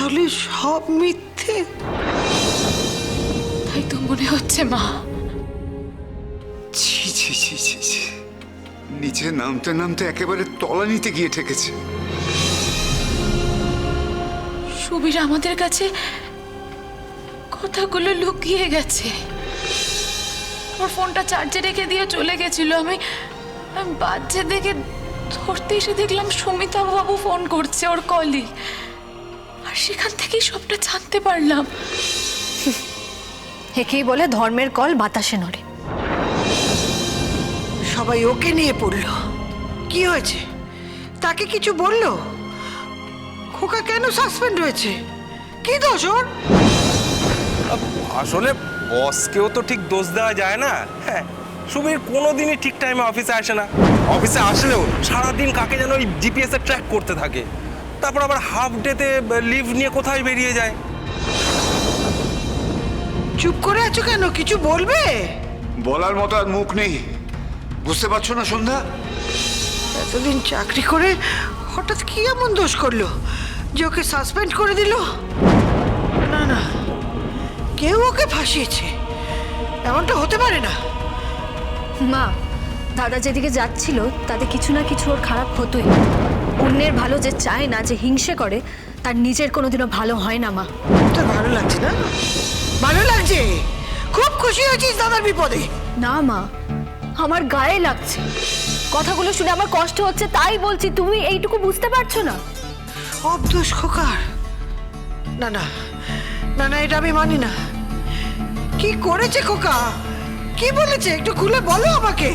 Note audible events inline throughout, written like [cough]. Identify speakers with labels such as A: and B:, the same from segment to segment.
A: তাহলে সব মিথ্যে?
B: তাই তো মনে হচ্ছে মা।
C: ছি ছি ছি ছি ছি। নিচে নামতে নামতে একেবারে তলানিতে গিয়ে ঠেকেছে।
B: সুবীর আমাদের কাছে কথাগুলো লুকিয়ে গেছে। ওর ফোনটা চার্জে রেখে দিয়ে চলে গেছিল। আমি আমি বাজছে দেখে ধরতে এসে দেখলাম সুমিতা বাবু ফোন করছে ওর কলি আর সেখান থেকেই সবটা জানতে পারলাম।
D: একেই বলে ধর্মের কল বাতাসে নড়ে।
A: সবাই ওকে নিয়ে পড়ল। কি হয়েছে? তাকে কিছু বলল? খোকা কেন সাসপেন্ড হয়েছে? কি দোষ ওর?
E: আসলে বসকেও তো ঠিক দোষ দেওয়া যায় না। হ্যাঁ সুবীর কোনোদিনই ঠিক টাইমে অফিসে আসে না। অফিসে আসলেও সারাদিন কাকে যেন ওই জিপিএস ট্র্যাক করতে থাকে। তারপর আবার হাফ ডেতে লিভ নিয়ে কোথায় বেরিয়ে যায়?
A: চুপ করে আছো কেন? কিছু বলবে?
C: বলার মতো আর মুখ নেই। বুঝতে পারছ না সন্ধ্যা?
A: এতদিন চাকরি করে হঠাৎ কি এমন দোষ করল? যে ওকে সাসপেন্ড করে দিল? না না। কেউ ওকে ফাঁসিয়েছে। এমনটা হতে পারে না।
D: মা দাদা যেদিকে যাচ্ছিল তাতে কিছু না কিছু ওর খারাপ হতোই। অন্যের ভালো যে চায় না যে হিংসে করে তার নিজের কোনোদিনও ভালো হয় না মা।
A: তোর ভালো লাগছে না? ভালো লাগছে? খুব খুশি হয়েছিস দাদার বিপদে।
D: না মা আমার গায়ে লাগছে। কথাগুলো শুনে আমার কষ্ট হচ্ছে তাই বলছি তুমি এইটুকু বুঝতে পারছ না?
A: সব দোষ খোকার। না না না না এটা আমি মানি না। কি করেছে খোকা? কি বলেছে? একটু খুলে বলো আমাকে।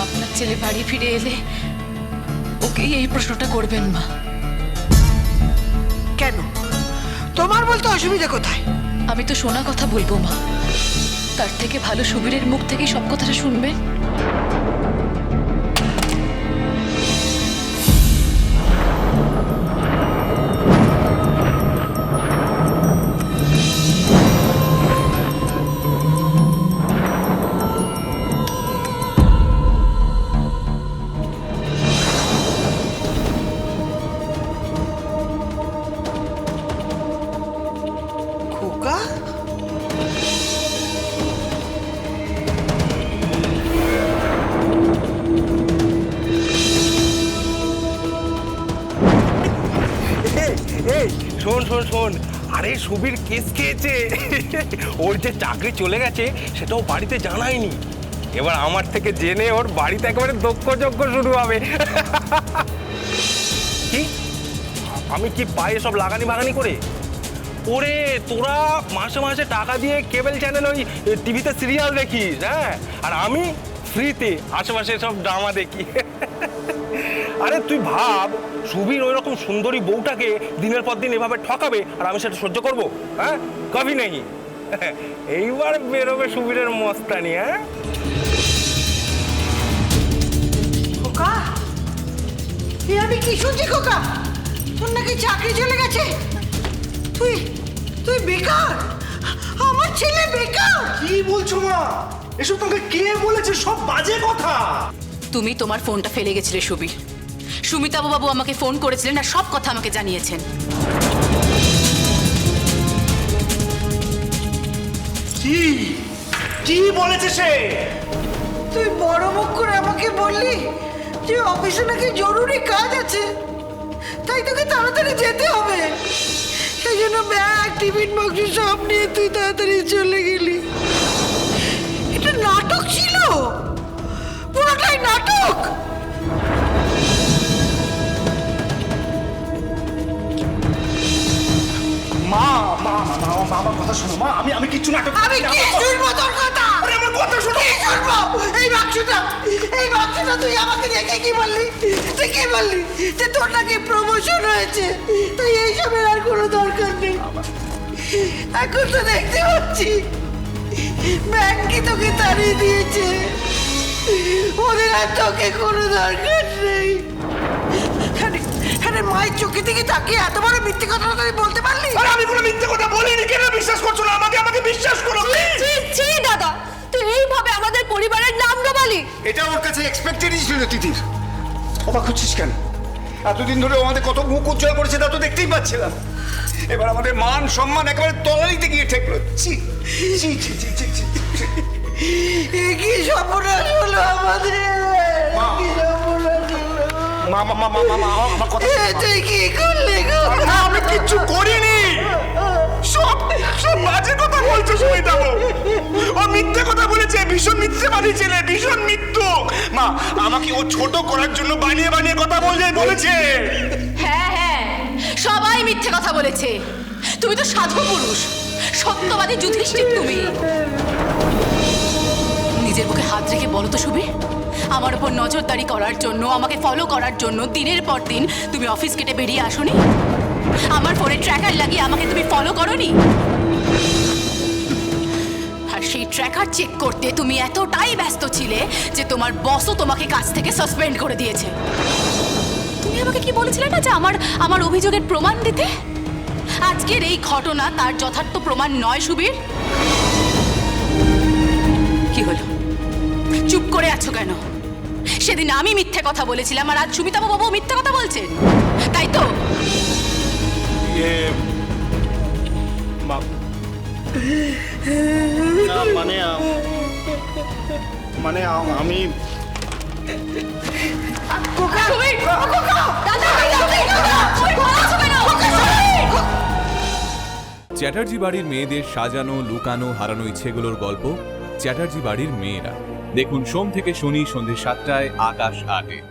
B: আপনার ছেলে বাড়ি ফিরে এলে ওকেই এই প্রশ্নটা করবেন মা
A: কেন? তোমার বলতে অসুবিধা কোথায়?
B: আমি তো শোনা কথা বলব মা। তার থেকে ভালো সুবীরের মুখ থেকেই সব কথাটা শুনবেন
E: এই, শোন শোন শোন। আরে সুবীর কেস খেয়েছে। [laughs] ওর যে চাকরি চলে গেছে সেটাও বাড়িতে জানায়নি। এবার আমার থেকে জেনে ওর বাড়িতে একেবারে দক্ষ যজ্ঞ শুরু হবে। [laughs] কি? আমি কি পায়ে সব লাগানি বাগানি করে? ওরে তোরা মাসে মাসে টাকা দিয়ে কেবল চ্যানেল ওই টিভিতে সিরিয়াল দেখিস হ্যাঁ? আর আমি ফ্রিতে আশেপাশে সব ড্রামা দেখি। [laughs] আরে তুই ভাব সুবীর ওই রকম সুন্দরী বউটাকে দিনের পর দিন এভাবে ঠকাবে আর আমি সেটা সহ্য করব? হ্যাঁ? কবি নেই। [laughs] এইবার বেরোবে সুবীরের মস্তানি হ্যাঁ?
A: খোকা? এ আমি কি শুনছি খোকা? তোর নাকি চাকরি চলে গেছে? তুই তুই বেকার? আমার ছেলে বেকার?
F: কি বলছো মা? এসব তোমাকে কে বলেছে? সব বাজে কথা।
G: তুমি তোমার ফোনটা ফেলে গেছিলে সুবীর। সুমিতাবু বাবু আমাকে ফোন করেছিলেন আর সব কথা আমাকে জানিয়েছেন।
F: কি? কি বলেছে সে?
A: তুই বড় মুখ করে আমাকে বললি যে অফিসে নাকি জরুরি কাজ আছে। তাই তোকে তাড়াতাড়ি যেতে হবে। সেই জন্য ব্যাগ টিফিন বক্স সব নিয়ে তুই তাড়াতাড়ি চলে গেলি। এটা নাটক ছিল। পুরোটাই নাটক।
F: কথা শোনো মা আমি আমি কিচ্ছু নাটক
A: আমি কি শুনব তোর কথা
F: আরে আমার কথা শোনো।
A: কি শুনব? এই বাক্সটা এই বাক্সটা তুই আমাকে দেখে কি বললি? তুই কি বললি? যে তোর নাকি প্রমোশন হয়েছে। তাই এইসবের আর কোনো দরকার নেই। এখন তো দেখতে পাচ্ছি ব্যাংকই তোকে তাড়িয়ে দিয়েছে। ওদের আর তোকে কোনো দরকার নেই। আরে মায়ের চোখে দিকে তাকিয়ে এত বড় মিথ্যে কথা তুই বলতে পারলি?
F: আরে আমি কোনো মিথ্যে কথা বলিনি কেন বিশ্বাস করছ না আমাকে? আমাকে বিশ্বাস করো।
D: ছি ছি দাদা তুই এইভাবে আমাদের পরিবারের নাম ডোবালি
C: এটা ওর কাছে এক্সপেক্টেডই ছিল তিতির অবাক হচ্ছিস কেন? এতদিন ধরে ও আমাদের কত মুখ উজ্জ্বল করেছে তা তো দেখতেই পাচ্ছিলাম। এবার আমাদের মান সম্মান একেবারে তলানিতে গিয়ে ঠেকলো। ছি ছি ছি ছি ছি।
A: কি সর্বনাশ হলো আমাদের?
F: মা মা মা মা মা, মা আমার কথা
A: এ তুই কি করলি গো?
F: না, আমি কিচ্ছু করিনি। সব সব বাজে কথা বলছো সুমিতা ও মিথ্যে কথা বলেছে ভীষণ মিথ্যেবাদী ছেলে ভীষণ মিথ্যুক মা আমাকে ও ছোট করার জন্য বানিয়ে বানিয়ে কথা বলে বলেছে।
G: হ্যাঁ হ্যাঁ সবাই মিথ্যে কথা বলেছে। তুমি তো সাধু পুরুষ সত্যবাদী যুধিষ্ঠির তুমি। নিজের বুকে হাত রেখে বলো তো সুবীর, আমার উপর নজরদারি করার জন্য, আমাকে ফলো করার জন্য দিনের পর দিন তুমি অফিস কেটে বেরিয়ে আসোনি? আমার ফোনে ট্র্যাকার লাগিয়ে আমাকে তুমি ফলো করনি? আর সেই ট্র্যাকার চেক করতে তুমি এতটাই ব্যস্ত ছিলে যে তোমার বসও তোমাকে কাজ থেকে সাসপেন্ড করে দিয়েছে। তুমি আমাকে কি বলেছিলে না যে আমার আমার অভিযোগের প্রমাণ দিতে? আজকের এই ঘটনা তার যথার্থ প্রমাণ নয় সুবীর। কি হলো? চুপ করে আছো কেন? সেদিন আমি মিথ্যে কথা বলেছিলাম আর আজ সুমিতা বাবু মিথ্যে কথা বলছে। তাই তো?
F: মানে মানে আমি!
H: চ্যাটার্জি বাড়ির মেয়েদের সাজানো লুকানো হারানো ইচ্ছেগুলোর গল্প চ্যাটার্জি বাড়ির মেয়েরা। দেখুন সোম থেকে শনি সন্ধ্যে সাতটায় আকাশ আটে।